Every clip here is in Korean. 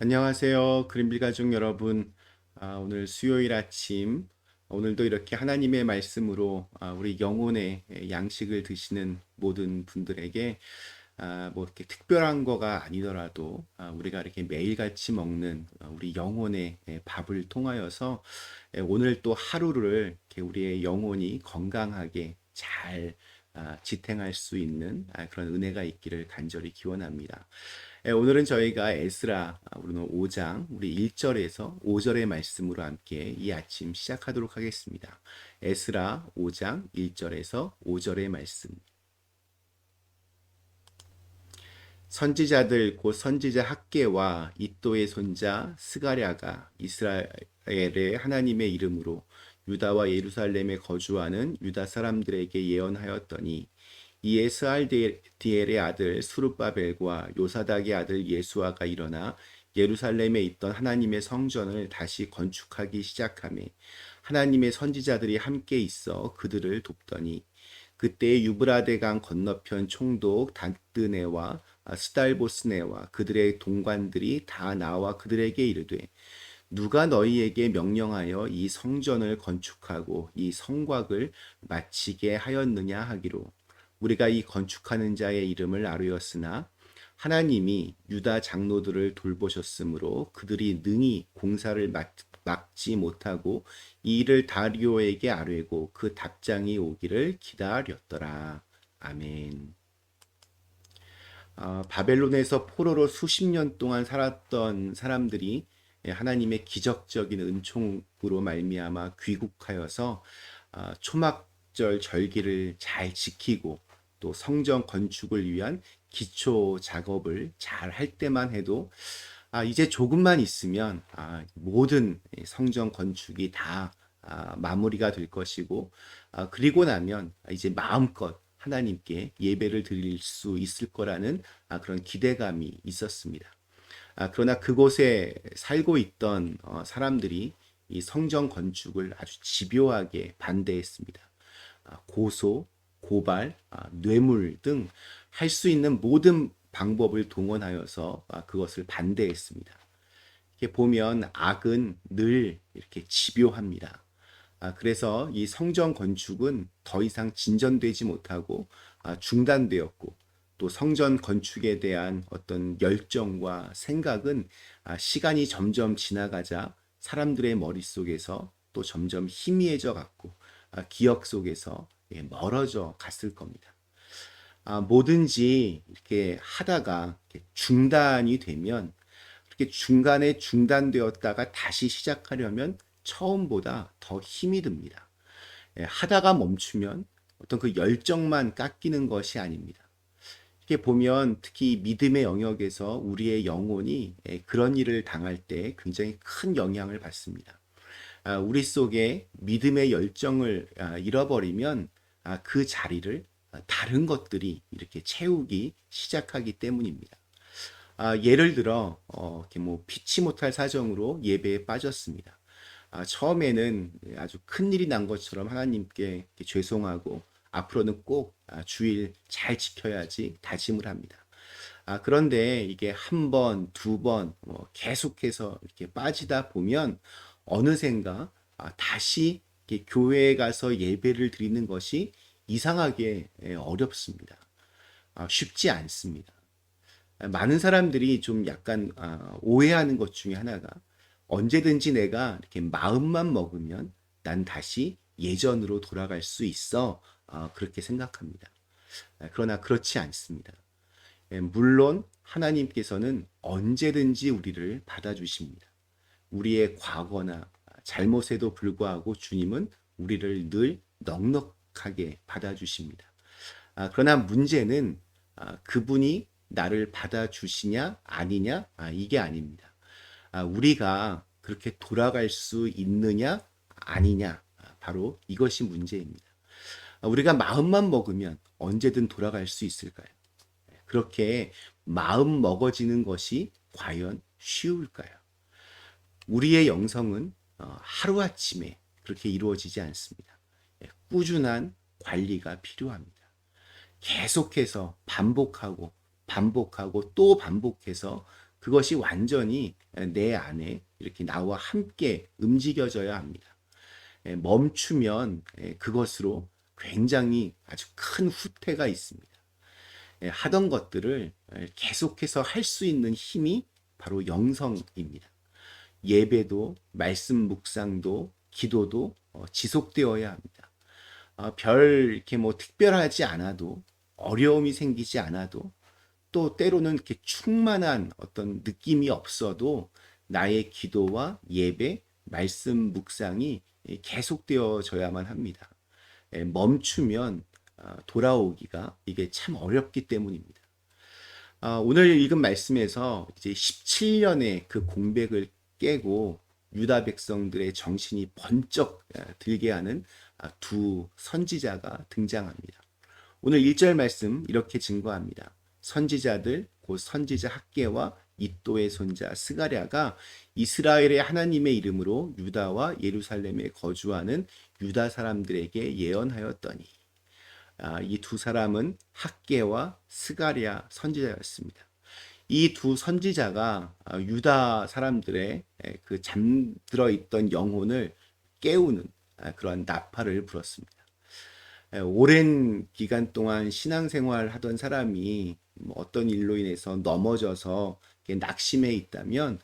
안녕하세요. 그린빌 가족 여러분. 아, 오늘 수요일 아침, 오늘도 이렇게 하나님의 말씀으로 아, 우리 영혼의 양식을 드시는 모든 분들에게 아, 뭐 이렇게 특별한 거가 아니더라도 아, 우리가 이렇게 매일같이 먹는 아, 우리 영혼의 예, 밥을 통하여서 예, 오늘 또 하루를 이렇게 우리의 영혼이 건강하게 잘 아, 지탱할 수 있는 아, 그런 은혜가 있기를 간절히 기원합니다. 예, 오늘은 저희가 에스라 아, 우리는 5장 우리 1절에서 5절의 말씀으로 함께 이 아침 시작하도록 하겠습니다. 에스라 5장 1절에서 5절의 말씀. 선지자들 곧 선지자 학계와 이또의 손자 스가랴가 이스라엘의 하나님의 이름으로 유다와 예루살렘에 거주하는 유다 사람들에게 예언하였더니 이에 스알디엘의 아들 수르바벨과 요사닥의 아들 예수아가 일어나 예루살렘에 있던 하나님의 성전을 다시 건축하기 시작하며 하나님의 선지자들이 함께 있어 그들을 돕더니 그때 유브라데강 건너편 총독 단드네와 스달보스네와 그들의 동관들이 다 나와 그들에게 이르되 누가 너희에게 명령하여 이 성전을 건축하고 이 성곽을 마치게 하였느냐 하기로 우리가 이 건축하는 자의 이름을 아뢰었으나 하나님이 유다 장로들을 돌보셨으므로 그들이 능히 공사를 막, 막지 못하고 이 일을 다리오에게 아뢰고 그 답장이 오기를 기다렸더라. 아멘. 아, 바벨론에서 포로로 수십 년 동안 살았던 사람들이 하나님의 기적적인 은총으로 말미암아 귀국하여서 아, 초막절 절기를 잘 지키고 또 성전 건축을 위한 기초 작업을 잘 할 때만 해도 아, 이제 조금만 있으면 아, 모든 성전 건축이 다 아, 마무리가 될 것이고 아, 그리고 나면 이제 마음껏 하나님께 예배를 드릴 수 있을 거라는 아, 그런 기대감이 있었습니다. 아, 그러나 그곳에 살고 있던 어, 사람들이 이 성전 건축을 아주 집요하게 반대했습니다. 아, 고소, 고발, 아, 뇌물 등 할 수 있는 모든 방법을 동원하여서 아, 그것을 반대했습니다. 이렇게 보면 악은 늘 이렇게 집요합니다. 아, 그래서 이 성전 건축은 더 이상 진전되지 못하고 아, 중단되었고 또 성전 건축에 대한 어떤 열정과 생각은 아, 시간이 점점 지나가자 사람들의 머릿속에서 또 점점 희미해져 갔고 아, 기억 속에서 예, 멀어져 갔을 겁니다. 아, 뭐든지 이렇게 하다가 중단이 되면 이렇게 중간에 중단되었다가 다시 시작하려면 처음보다 더 힘이 듭니다. 예, 하다가 멈추면 어떤 그 열정만 깎이는 것이 아닙니다. 이렇게 보면 특히 믿음의 영역에서 우리의 영혼이 예, 그런 일을 당할 때 굉장히 큰 영향을 받습니다. 아, 우리 속에 믿음의 열정을 아, 잃어버리면 아, 그 자리를 다른 것들이 이렇게 채우기 시작하기 때문입니다. 아, 예를 들어 어, 이렇게 뭐 피치 못할 사정으로 예배에 빠졌습니다. 아, 처음에는 아주 큰 일이 난 것처럼 하나님께 죄송하고 앞으로는 꼭 아, 주일 잘 지켜야지 다짐을 합니다. 아, 그런데 이게 한 번, 두 번, 뭐 계속해서 이렇게 빠지다 보면 어느샌가 아, 다시 교회에 가서 예배를 드리는 것이 이상하게 예, 어렵습니다. 아, 쉽지 않습니다. 아, 많은 사람들이 좀 약간 아, 오해하는 것 중에 하나가 언제든지 내가 이렇게 마음만 먹으면 난 다시 예전으로 돌아갈 수 있어. 아, 그렇게 생각합니다. 아, 그러나 그렇지 않습니다. 예, 물론 하나님께서는 언제든지 우리를 받아주십니다. 우리의 과거나 잘못에도 불구하고 주님은 우리를 늘 넉넉하게 받아주십니다. 아, 그러나 문제는 아, 그분이 나를 받아주시냐 아니냐 아, 이게 아닙니다. 아, 우리가 그렇게 돌아갈 수 있느냐 아니냐 아, 바로 이것이 문제입니다. 아, 우리가 마음만 먹으면 언제든 돌아갈 수 있을까요? 그렇게 마음 먹어지는 것이 과연 쉬울까요? 우리의 영성은 어, 하루아침에 그렇게 이루어지지 않습니다. 예, 꾸준한 관리가 필요합니다. 계속해서 반복하고 반복하고 또 반복해서 그것이 완전히 내 안에 이렇게 나와 함께 움직여져야 합니다. 예, 멈추면 예, 그것으로 굉장히 아주 큰 후퇴가 있습니다. 예, 하던 것들을 계속해서 할 수 있는 힘이 바로 영성입니다. 예배도, 말씀 묵상도, 기도도 어, 지속되어야 합니다. 어, 별 이렇게 뭐 특별하지 않아도 어려움이 생기지 않아도 또 때로는 이렇게 충만한 어떤 느낌이 없어도 나의 기도와 예배, 말씀 묵상이 계속되어져야만 합니다. 예, 멈추면 아, 돌아오기가 이게 참 어렵기 때문입니다. 아, 오늘 읽은 말씀에서 이제 17년의 그 공백을 깨고 유다 백성들의 정신이 번쩍 아, 들게 하는 두 선지자가 등장합니다. 오늘 1절 말씀 이렇게 증거합니다. 선지자들 곧 선지자 학계와 이또의 손자 스가랴가 이스라엘의 하나님의 이름으로 유다와 예루살렘에 거주하는 유다 사람들에게 예언하였더니 아, 이 두 사람은 학계와 스가랴 선지자였습니다. 이 두 선지자가 아, 유다 사람들의 그 잠들어 있던 영혼을 깨우는 아, 그런 나팔을 불었습니다. 오랜 기간 동안 신앙생활 하던 사람이 뭐 어떤 일로 인해서 넘어져서 낙심해 있다면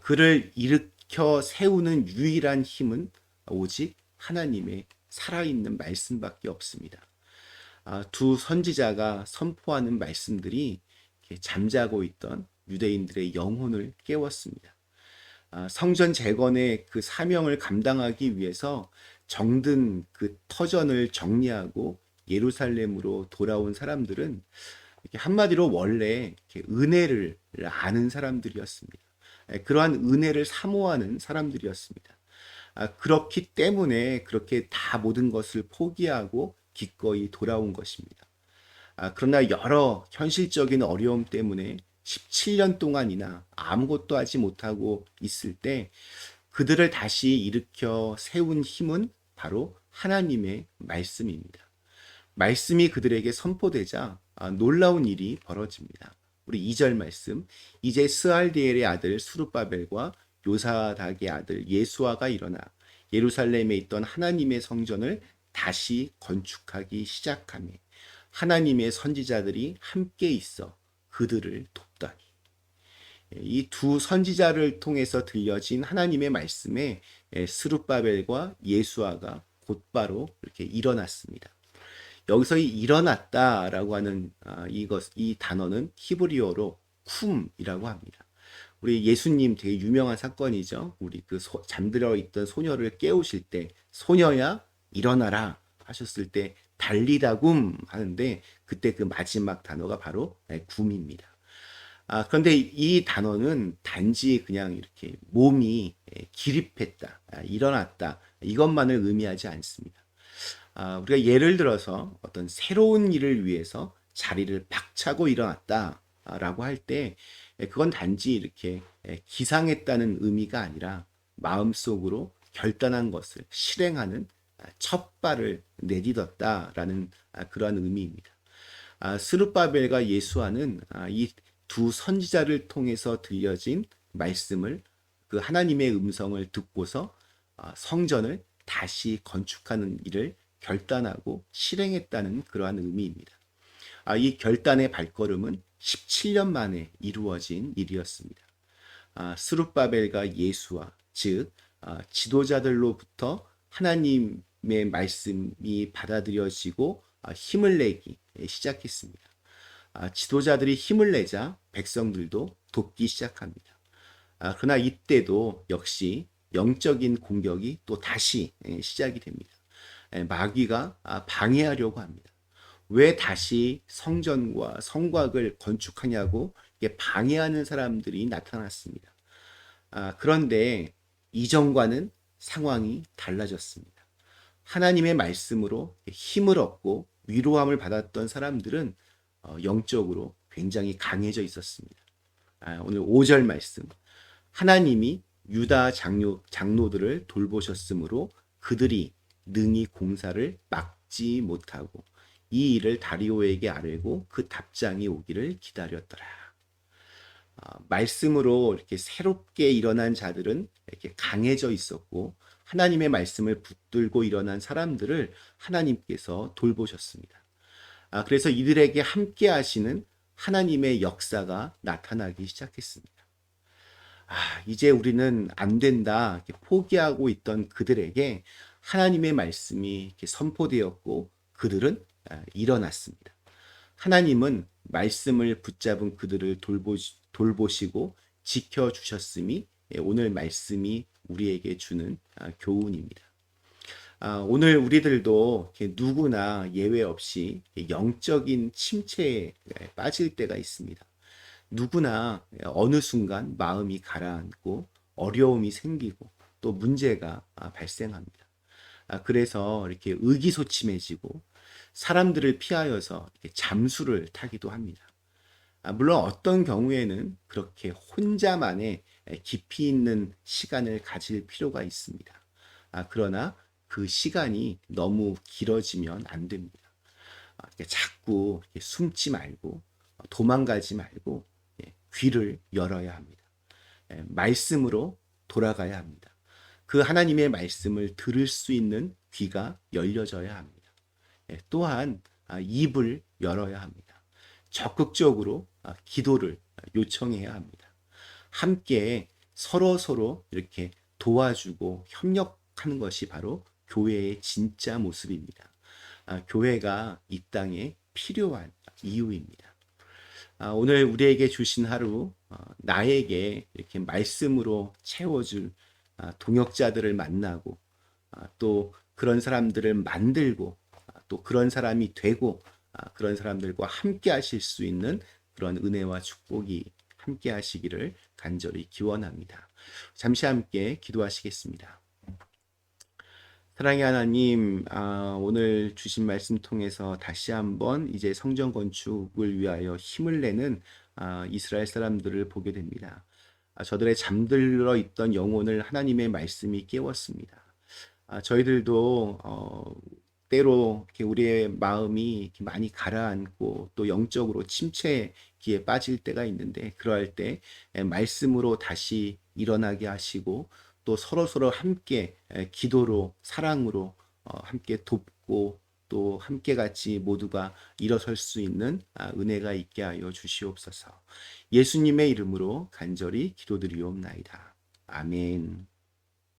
그를 일으켜 세우는 유일한 힘은 오직 하나님의 살아있는 말씀밖에 없습니다. 두 선지자가 선포하는 말씀들이 잠자고 있던 유대인들의 영혼을 깨웠습니다. 성전 재건의 그 사명을 감당하기 위해서 정든 그 터전을 정리하고 예루살렘으로 돌아온 사람들은 한마디로 원래 은혜를 아는 사람들이었습니다. 예, 그러한 은혜를 사모하는 사람들이었습니다. 아, 그렇기 때문에 그렇게 다 모든 것을 포기하고 기꺼이 돌아온 것입니다. 아, 그러나 여러 현실적인 어려움 때문에 17년 동안이나 아무것도 하지 못하고 있을 때 그들을 다시 일으켜 세운 힘은 바로 하나님의 말씀입니다. 말씀이 그들에게 선포되자 아, 놀라운 일이 벌어집니다. 우리 2절 말씀 이제 스알디엘의 아들 수르바벨과 요사닥의 아들 예수아가 일어나 예루살렘에 있던 하나님의 성전을 다시 건축하기 시작하며 하나님의 선지자들이 함께 있어 그들을 돕더니 이 두 선지자를 통해서 들려진 하나님의 말씀에 스룹바벨과 예수아가 곧바로 이렇게 일어났습니다. 여기서 이 일어났다라고 하는 아, 이것 이 단어는 히브리어로 쿰이라고 합니다. 우리 예수님 되게 유명한 사건이죠. 우리 그 소, 잠들어 있던 소녀를 깨우실 때 소녀야 일어나라 하셨을 때 달리다굼 하는데 그때 그 마지막 단어가 바로 네, 굼입니다. 아, 그런데 이 단어는 단지 그냥 이렇게 몸이 예, 기립했다, 아, 일어났다 이것만을 의미하지 않습니다. 아, 우리가 예를 들어서 어떤 새로운 일을 위해서 자리를 박차고 일어났다라고 할 때 그건 단지 이렇게 기상했다는 의미가 아니라 마음속으로 결단한 것을 실행하는 첫 발을 내딛었다라는 그러한 의미입니다. 스루바벨과 예수아는 이 두 선지자를 통해서 들려진 말씀을 그 하나님의 음성을 듣고서 성전을 다시 건축하는 일을 결단하고 실행했다는 그러한 의미입니다. 아, 이 결단의 발걸음은 17년 만에 이루어진 일이었습니다. 아, 스룹바벨과 예수와 즉 아, 지도자들로부터 하나님의 말씀이 받아들여지고 아, 힘을 내기 시작했습니다. 아, 지도자들이 힘을 내자 백성들도 돕기 시작합니다. 아, 그러나 이때도 역시 영적인 공격이 또 다시 시작이 됩니다. 예, 마귀가 아, 방해하려고 합니다. 왜 다시 성전과 성곽을 건축하냐고 방해하는 사람들이 나타났습니다. 아, 그런데 이전과는 상황이 달라졌습니다. 하나님의 말씀으로 힘을 얻고 위로함을 받았던 사람들은 어, 영적으로 굉장히 강해져 있었습니다. 아, 오늘 5절 말씀. 하나님이 유다 장로, 장로들을 돌보셨으므로 그들이 능히 공사를 막지 못하고 이 일을 다리오에게 아뢰고 그 답장이 오기를 기다렸더라. 아, 말씀으로 이렇게 새롭게 일어난 자들은 이렇게 강해져 있었고 하나님의 말씀을 붙들고 일어난 사람들을 하나님께서 돌보셨습니다. 아, 그래서 이들에게 함께 하시는 하나님의 역사가 나타나기 시작했습니다. 아, 이제 우리는 안 된다. 포기하고 있던 그들에게 하나님의 말씀이 선포되었고 그들은 아, 일어났습니다. 하나님은 말씀을 붙잡은 그들을 돌보, 돌보시고 지켜주셨음이 예, 오늘 말씀이 우리에게 주는 아, 교훈입니다. 아, 오늘 우리들도 누구나 예외 없이 영적인 침체에 빠질 때가 있습니다. 누구나 어느 순간 마음이 가라앉고 어려움이 생기고 또 문제가 아, 발생합니다. 아, 그래서 이렇게 의기소침해지고 사람들을 피하여서 잠수를 타기도 합니다. 아, 물론 어떤 경우에는 그렇게 혼자만의 깊이 있는 시간을 가질 필요가 있습니다. 아, 그러나 그 시간이 너무 길어지면 안 됩니다. 자꾸 숨지 말고 어, 도망가지 말고 예, 귀를 열어야 합니다. 예, 말씀으로 돌아가야 합니다. 그 하나님의 말씀을 들을 수 있는 귀가 열려져야 합니다. 예, 또한 아, 입을 열어야 합니다. 적극적으로 아, 기도를 요청해야 합니다. 함께 서로 서로 이렇게 도와주고 협력하는 것이 바로 교회의 진짜 모습입니다. 아, 교회가 이 땅에 필요한 이유입니다. 아, 오늘 우리에게 주신 하루 어, 나에게 이렇게 말씀으로 채워줄 아, 동역자들을 만나고 아, 또 그런 사람들을 만들고 아, 또 그런 사람이 되고 아, 그런 사람들과 함께 하실 수 있는 그런 은혜와 축복이 함께 하시기를 간절히 기원합니다. 잠시 함께 기도하시겠습니다. 사랑의 하나님, 아, 오늘 주신 말씀 통해서 다시 한번 이제 성전 건축을 위하여 힘을 내는 아, 이스라엘 사람들을 보게 됩니다. 아, 저들의 잠들어 있던 영혼을 하나님의 말씀이 깨웠습니다. 아, 저희들도 어, 때로 우리의 마음이 많이 가라앉고 또 영적으로 침체기에 빠질 때가 있는데 그러할 때 에, 말씀으로 다시 일어나게 하시고 또 서로 서로 함께 에, 기도로 사랑으로 어, 함께 돕고 또 함께 같이 모두가 일어설 수 있는 아, 은혜가 있게 하여 주시옵소서. 예수님의 이름으로 간절히 기도드리옵나이다. 아멘.